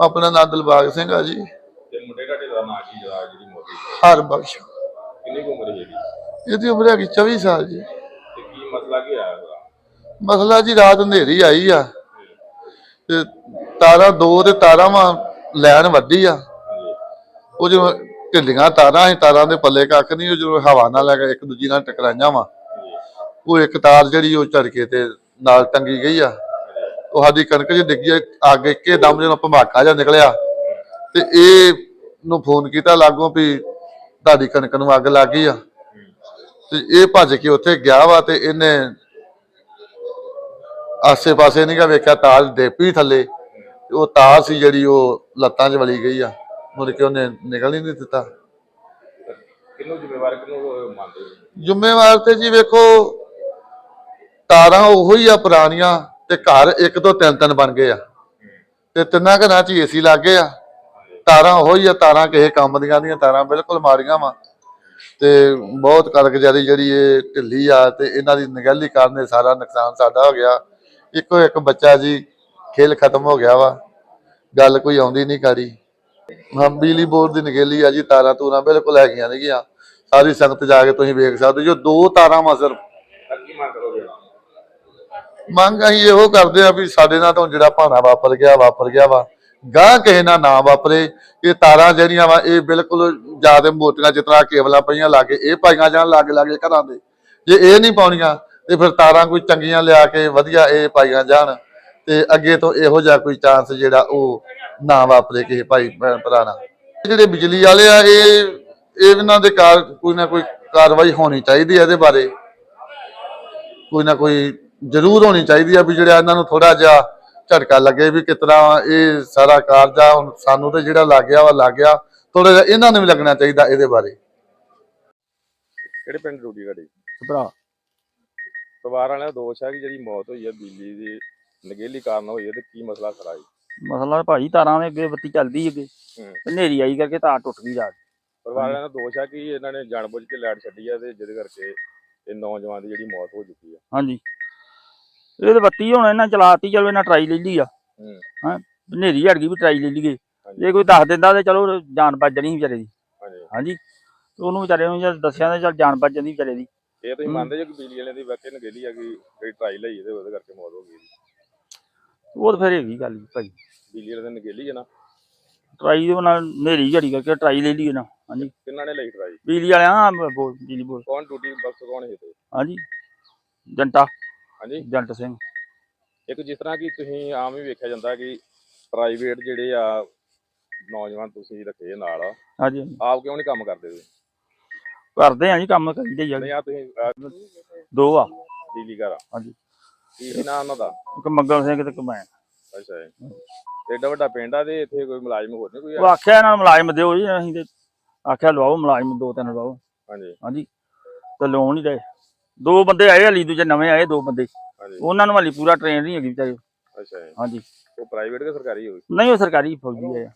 ਆਪਣਾ ਨਾਂ ਦਿਲਬਾਗ ਸਿੰਘ ਆ ਜੀ। ਤੇ ਮੁੰਡੇ ਤੁਹਾਡੇ ਦਾ ਨਾਂ ਕੀ ਜਿਹੜਾ ਜਿਹੜੀ ਮੋਦੀ? ਹਰ ਬਖਸ਼। ਕਿੰਨੀ ਕੁ ਉਮਰ ਹੈ ਇਹਦੀ? ਇਹਦੀ ਉਮਰ ਹੈਗੀ 24 ਸਾਲ ਜੀ। ਤੇ ਕੀ ਮਸਲਾ ਕੀ ਆਇਆ ਉਹਦਾ ਮਸਲਾ ਜੀ ਰਾਤ ਹਨੇਰੀ ਆਈ ਆ। ਤੇ ਤਾਰਾਂ ਦੋ ਤੇ ਤਾਰਾਂ ਵਾ ਲੈਣ ਵੱਡੀ ਆ। ਹਾਂਜੀ ਉਹ ਜੋ ਢਿੱਲੀਆਂ ਤਾਰਾਂ ਸੀ ਤਾਰਾਂ ਦੇ ਪੱਲੇ ਕੱਖ ਨਹੀਂ ਉਹ ਜਦੋਂ ਹਵਾ ਨਾਲ ਲੈ ਕੇ ਇੱਕ ਦੂਜੀ ਨਾਲ ਟਕਰਾਈਆਂ ਵਾ। ਉਹ ਇੱਕ ਤਾਰ ਜਿਹੜੀ ਉਹ ਝੜਕੇ ਤੇ ਨਾਲ ਟੰਗੀ ਗਈ ਆ। ਉਹ ਸਾਡੀ ਕਣਕ ਜੀ ਡਿੱਗੀ ਅੱਗ ਇੱਕੇ ਦਮ ਜਦੋਂ ਭਮਾਕਾ ਜਿਹਾ ਨਿਕਲਿਆ। ਤੇ ਇਹ ਨੂੰ ਫੋਨ ਕੀਤਾ ਲਾਗੋਂ ਵੀ ਤੁਹਾਡੀ ਕਣਕ ਨੂੰ ਅੱਗ ਲੱਗ ਗਈ ਆ। ਤੇ ਇਹ ਭੱਜ ਕੇ ਉੱਥੇ ਗਿਆ ਵਾ ਤੇ ਇਹਨੇ ਆਸੇ ਪਾਸੇ ਨਹੀਂ ਗਾ ਵੇਖਿਆ ਤਾਰ ਡੇਪੀ ਥੱਲੇ। ਉਹ ਤਾਰ ਸੀ ਜਿਹੜੀ ਉਹ ਲੱਤਾਂ 'ਚ ਵਲੀ ਗਈ ਆ। ਮੁੜ ਕੇ ਉਹਨੇ ਨਿਕਲ ਹੀ ਨਹੀਂ ਦਿੱਤਾ। ਕਿੰਨੂੰ ਜ਼ਿੰਮੇਵਾਰ ਕਿੰਨੂੰ ਮੰਨਦੇ ਹੋ? ਜ਼ਿੰਮੇਵਾਰ ਤੇ ਜੀ ਵੇਖੋ ਤਾਰਾਂ ਉਹੋ ਹੀ ਆ ਪੁਰਾਣੀਆਂ। ਤੇ ਘਰ ਇੱਕ ਤੋਂ ਤਿੰਨ ਤਿੰਨ ਬਣ ਗਏ ਆ। ਤੇ ਤਿੰਨਾਂ ਘਰਾਂ 'ਚ ਏਸੀ ਲੱਗ ਗਏ ਆ। ਤਾਰਾਂ ਉਹੋ ਹੀ ਆ, ਤਾਰਾਂ ਕਿਸੇ ਕੰਮ ਦੀਆਂ ਦੀਆਂ ਤਾਰਾਂ ਬਿਲਕੁਲ ਮਾਰੀਆਂ ਵਾ। ਤੇ ਬਹੁਤ ਕਾਰਗੁਜ਼ਾਰੀ ਜਿਹੜੀ ਇਹ ਢਿੱਲੀ ਆ ਤੇ ਇਹਨਾਂ ਦੀ ਨਿਗਹਿਲੀ ਕਾਰਨ ਇਹ ਸਾਰਾ ਨੁਕਸਾਨ ਸਾਡਾ ਹੋ ਗਿਆ। ਇੱਕੋ ਇੱਕ ਬੱਚਾ ਜੀ ਖੇਲ ਖਤਮ ਹੋ ਗਿਆ ਵਾ। ਗੱਲ ਕੋਈ ਆਉਂਦੀ ਨਹੀਂ ਕਾਰੀ। ਹਾਂ ਬਿਜਲੀ ਬੋਰਡ ਦੀ ਨਿਗਹਿਲੀ ਆ ਜੀ, ਤਾਰਾਂ ਤੂਰਾਂ ਬਿਲਕੁਲ ਹੈਗੀਆਂ ਨੇਗੀਆਂ ਸਾਰੀ ਸੰਗਤ ਜਾ ਕੇ ਤੁਸੀਂ ਵੇਖ ਸਕਦੇ ਹੋ, ਜੋ ਦੋ ਤਾਰਾਂ ਵਾ ਸਿਰਫ ਤਾਂ ਕੀ ਮੰਗ ਕਰੋਗੇ ਮੰਗ ਅਸੀਂ ਇਹੋ ਕਰਦੇ ਆ ਵੀ ਸਾਡੇ ਨਾਲ ਤਾਂ ਜਿਹੜਾ ਭਾਣਾ ਵਾਪਰ ਗਿਆ ਵਾਪਰ ਗਿਆ ਵਾ। ਗਾਂ ਕਿਸੇ ਨਾਲ ਨਾ ਵਾਪਰੇ। ਇਹ ਤਾਰਾਂ ਜਿਹੜੀਆਂ ਵਾ, ਇਹ ਬਿਲਕੁਲ ਜ਼ਿਆਦਾ ਮੋਟੀਆਂ ਜਿਤਨਾ ਕੇਬਲਾਂ ਪਈਆਂ ਲਾਗੇ ਇਹ ਪਾਈਆਂ ਜਾਣ ਲਾਗੇ ਲਾਗੇ ਘਰਾਂ ਦੇ। ਜੇ ਇਹ ਨਹੀਂ ਪਾਉਣੀਆਂ, ਤੇ ਫਿਰ ਤਾਰਾਂ ਕੋਈ ਚੰਗੀਆਂ ਲਿਆ ਕੇ ਵਧੀਆ ਇਹ ਪਾਈਆਂ ਜਾਣ। ਤੇ ਅੱਗੇ ਤੋਂ ਇਹੋ ਜਿਹਾ ਕੋਈ ਚਾਂਸ ਜਿਹੜਾ ਉਹ ਨਾ ਵਾਪਰੇ ਕਿਸੇ ਭਾਈ, ਭੈਣ ਭਰਾ ਨਾਲ। ਜਿਹੜੇ ਬਿਜਲੀ ਵਾਲੇ ਆ, ਇਹ ਇਹਨਾਂ ਦੇ ਕਾਰ ਕੋਈ ਨਾ ਕੋਈ ਕਾਰਵਾਈ ਹੋਣੀ ਚਾਹੀਦੀ ਹੈ ਇਹਦੇ ਬਾਰੇ। ਕੋਈ ਨਾ ਕੋਈ ਜ਼ਰੂਰ ਹੋਣੀ ਚਾਹੀਦੀ ਆ ਵੀ ਜਿਹੜਾ ਇਹਨਾਂ ਨੂੰ ਥੋੜਾ ਜਿਹਾ ਝਟਕਾ ਲੱਗੇ ਵੀ ਕਿਤਨਾ ਇਹ ਸਾਰਾ ਕਾਰਜ ਆ ਹੁਣ ਸਾਨੂੰ ਤੇ ਜਿਹੜਾ ਲੱਗ ਗਿਆ ਵਾ ਲੱਗ ਗਿਆ ਥੋੜਾ ਜਿਹਾ ਇਹਨਾਂ ਨੂੰ ਵੀ ਲੱਗਣਾ ਚਾਹੀਦਾ ਇਹਦੇ ਬਾਰੇ। ਕਿਹੜੇ ਪਿੰਡ ਡਿਊਟੀ ਤੁਹਾਡੀ? ਭਰਾ। ਪਰਿਵਾਰ ਵਾਲਿਆਂ ਦਾ ਦੋਸ਼ ਹੈ ਕਿ ਜਿਹੜੀ ਮੌਤ ਹੋਈ ਹੈ ਬਿਜਲੀ ਦੀ ਨਗੇਲੀ ਕਾਰਨ ਹੋਈ ਹੈ ਤੇ ਕੀ ਮਸਲਾ ਖੜਾ ਹੈ ਮਸਲਾ ਭਾਈ ਤਾਰਾਂ ਦੇ ਅੱਗੇ ਬੱਤੀ ਚੱਲਦੀ ਅੱਗੇ। ਹਨੇਰੀ ਆਈ ਕਰਕੇ ਤਾਰ ਟੁੱਟ ਗਈ ਰਾਤ। ਪਰਿਵਾਰ ਵਾਲਿਆਂ ਦਾ ਦੋਸ਼ ਹੈ ਕਿ ਇਹਨਾਂ ਨੇ ਜਾਣਬੁੱਝ ਕੇ ਲਾਈਟ ਛੱਡੀ ਹੈ ਤੇ ਜਿਹਦੇ ਕਰਕੇ ਇਹ ਨੌਜਵਾਨ ਦੀ ਜਿਹੜੀ ਮੌਤ ਹੋ ਚੁੱਕੀ ਹੈ ਹਾਂਜੀ। ਇਹ ਤੇ ਬੱਤੀ ਹੁਣ ਇਹਨਾਂ ਚਲਾਤੀ ਚਲੋ ਇਹਨਾਂ ਟਰਾਈ ਲੈ ਲਈ ਆ। ਹੂੰ। ਹਨੇਰੀ ਹਟ ਗਈ ਵੀ ਟਰਾਈ ਲੈ ਲਈਏ। ਜੇ ਕੋਈ ਦੱਸ ਦਿੰਦਾ ਤੇ ਚਲੋ ਜਾਨ ਬਚ ਜਾਣੀ ਵਿਚਾਰੇ ਦੀ। ਹਾਂਜੀ। ਉਹਨੂੰ ਵਿਚਾਰੇ ਨੂੰ ਜਦ ਦੱਸਿਆ ਤੇ ਚਲ ਜਾਨ ਬਚ ਜਾਂਦੀ ਵਿਚਾਰੇ ਦੀ। ਇਹ ਤੁਸੀਂ। ਮੰਨਦੇ ਜੋ ਕਿ ਬਿਜਲੀ ਵਾਲਿਆਂ ਦੀ ਵਾਕਈ ਨਗੇਲੀ ਹੈ ਕਿ ਜਿਹੜੀ ਟਰਾਈ ਲਈ ਤੇ ਉਹਦੇ ਕਰਕੇ ਮੌਤ ਹੋ ਗਈ। ਉਹ ਤਾਂ ਫਿਰ ਹੈਗੀ ਗੱਲ ਜੀ ਭਾਈ। ਬਿਜਲੀ ਵਾਲਿਆਂ ਦੀ ਨਗੇਲੀ ਹੈ ਨਾ। ਟਰਾਈ ਦੇ ਨਾਲ ਹਨੇਰੀ ਝੜੀ ਕਰਕੇ ਟਰਾਈ ਲੈ ਲਈ ਨਾ। ਹਾਂਜੀ। ਕਿੰਨਾਂ ਨੇ ਲਈ ਟਰਾਈ ਬਿਜਲੀ ਵਾਲਿਆਂ ਬਿਜਲੀ ਬੋਲ। ਕੌਣ ਡਿਊਟੀ ਬਖਸ਼ ਕੌਣ ਹੈ ਤੇ? ਹਾਂਜੀ। ਜੰਟਾ ਹਾਂਜੀ। ਜੰਟ ਸਿੰਘ। ਇੱਕ ਜਿਸ ਤਰ੍ਹਾਂ ਕਿ ਤੁਸੀਂ ਆਮ ਹੀ ਵੇਖਿਆ ਜਾਂਦਾ ਕਿ ਪ੍ਰਾਈਵੇਟ ਜਿਹੜੇ ਆ ਨੌਜਵਾਨ ਤੁਸੀਂ ਰੱਖੇ ਨਾਲ। ਹਾਂਜੀ। ਆਪ ਕਿਉਂ ਨਹੀਂ ਕੰਮ ਕਰਦੇ ਤੁਸੀਂ? ਕਰਦੇ ਆ ਜੀ ਕੰਮ ਕਰੀਦੇ ਨਹੀਂ ਆ ਤੁਸੀਂ ਅਹ, ਦੋ ਆ। ਬਿਜਲੀ ਘਰ ਹਾਂਜੀ। ਕੀ ਨਾਂ ਉਹਨਾਂ ਦਾ? ਇੱਕ ਮੰਗਲ ਸਿੰਘ ਤੇ ਇੱਕ ਮੈਂ। ਅੱਛਾ ਜੀ। ਤੇ ਏਡਾ ਵੱਡਾ ਪਿੰਡ ਆ ਤੇ ਇੱਥੇ ਕੋਈ ਮੁਲਾਜ਼ਮ ਹੋਰ ਨਹੀਂ ਕੋਈ ਉਹ ਆਖਿਆ ਇਹਨਾਂ ਨੂੰ ਮੁਲਾਜ਼ਮ ਦਿਓ ਜੀ ਅਸੀਂ ਤੇ ਆਖਿਆ ਲਵਾਓ ਮੁਲਾਜ਼ਮ ਦੋ ਤਿੰਨ ਲਵਾਓ। ਹਾਂਜੀ। ਹਾਂਜੀ। ਤੇ ਲੋਨ ਨਹੀਂ ਦੇ। ਦੋ ਬੰਦੇ ਆਏ ਹਲੀ ਦੂਜੇ ਨਵੇਂ ਆਏ ਦੋ ਬੰਦੇ। ਹਾਂਜੀ। ਉਹਨਾਂ ਨੂੰ ਹਲੀ ਪੂਰਾ ਟ੍ਰੇਨ ਨਹੀਂ ਹੈਗੀ ਵਿਚਾਰੇ। ਅੱਛਾ ਜੀ। ਹਾਂਜੀ। ਉਹ ਪ੍ਰਾਈਵੇਟ ਕਿ ਸਰਕਾਰੀ ਹੋਈ ਨਹੀਂ ਉਹ ਸਰਕਾਰੀ ਫੌਜੀ ਹੈ।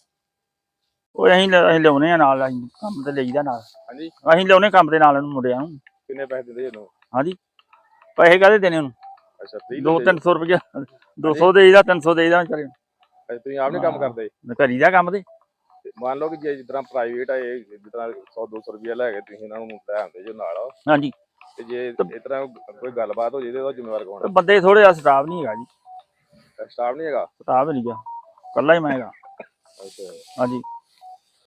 ਉਹ ਅਸੀਂ ਲ- ਅਸੀਂ ਲਿਆਉਨੇ ਆ ਨਾਲ ਅਸੀਂ ਕੰਮ ਤੇ ਲਈਦਾ ਨਾਲ। ਹਾਂਜੀ। ਅਸੀਂ ਲਿਆਉਨੇ ਕੰਮ ਦੇ ਨਾਲ ਇਹਨੂੰ ਮੁੰਡਿਆਂ ਨੂੰ। ਕਿੰਨੇ ਪੈਸੇ ਦਿੰਦੇ ਇਹਨੂੰ? ਹਾਂਜੀ। ਪੈਸੇ ਕਾਹਦੇ ਦੇਣੇ ਉਹਨੂੰ? ਅੱਛਾ free ਦੋ ਦਿੰਦੇ? ਤਿੰਨ ਸੌ ਰੁਪਏ 200 ਦੇਈਦਾ 300 ਦੇਈਦਾ ਵਿਚਾਰੇ ਨੂੰ। ਅੱਛਾ, ਤੁਸੀਂ ਆਪ ਨਹੀਂ ਕੰਮ ਹਾਂ। ਕਰਦੇ? ਕਰੀ ਦਾ ਕੰਮ ਤੇ। ਤੇ ਮੰਨ ਲਓ ਕਿ ਜੇ ਜਿਸ ਤਰ੍ਹਾਂ ਪ੍ਰਾਈਵੇਟ ਆ ਇਹ ਜਿਸ ਤਰ੍ਹਾਂ 100 200 ਰੁਪਏ ਲੈ ਕੇ ਤੁਸੀਂ ਇਹਨਾਂ ਨੂੰ ਲੈ ਆਉਂਦੇ ਜੋ ਨਾਲ। ਹਾਂਜੀ। ਤੇ ਜੇ ਇਸ ਤਰ੍ਹਾਂ ਕੋਈ ਗੱਲਬਾਤ ਹੋ ਜੇ ਤੇ ਉਹਦਾ ਜ਼ਿੰਮੇਵਾਰ ਕੌਣ ਤੇ ਬੰਦੇ ਥੋੜੇ ਜਿਹਾ ਸਟਾਫ ਨਹੀਂ ਹੈਗਾ ਜੀ। ਹੈ ਸਟਾਫ ਨਹੀਂ ਹੈਗਾ? ਸਟਾਫ ਨਹੀਂ ਗਿਆ। ਕੱਲਾ ਹੀ ਮੈਂ ਹੈਗਾ। ਅੱਛਾ। ਹਾਂਜੀ।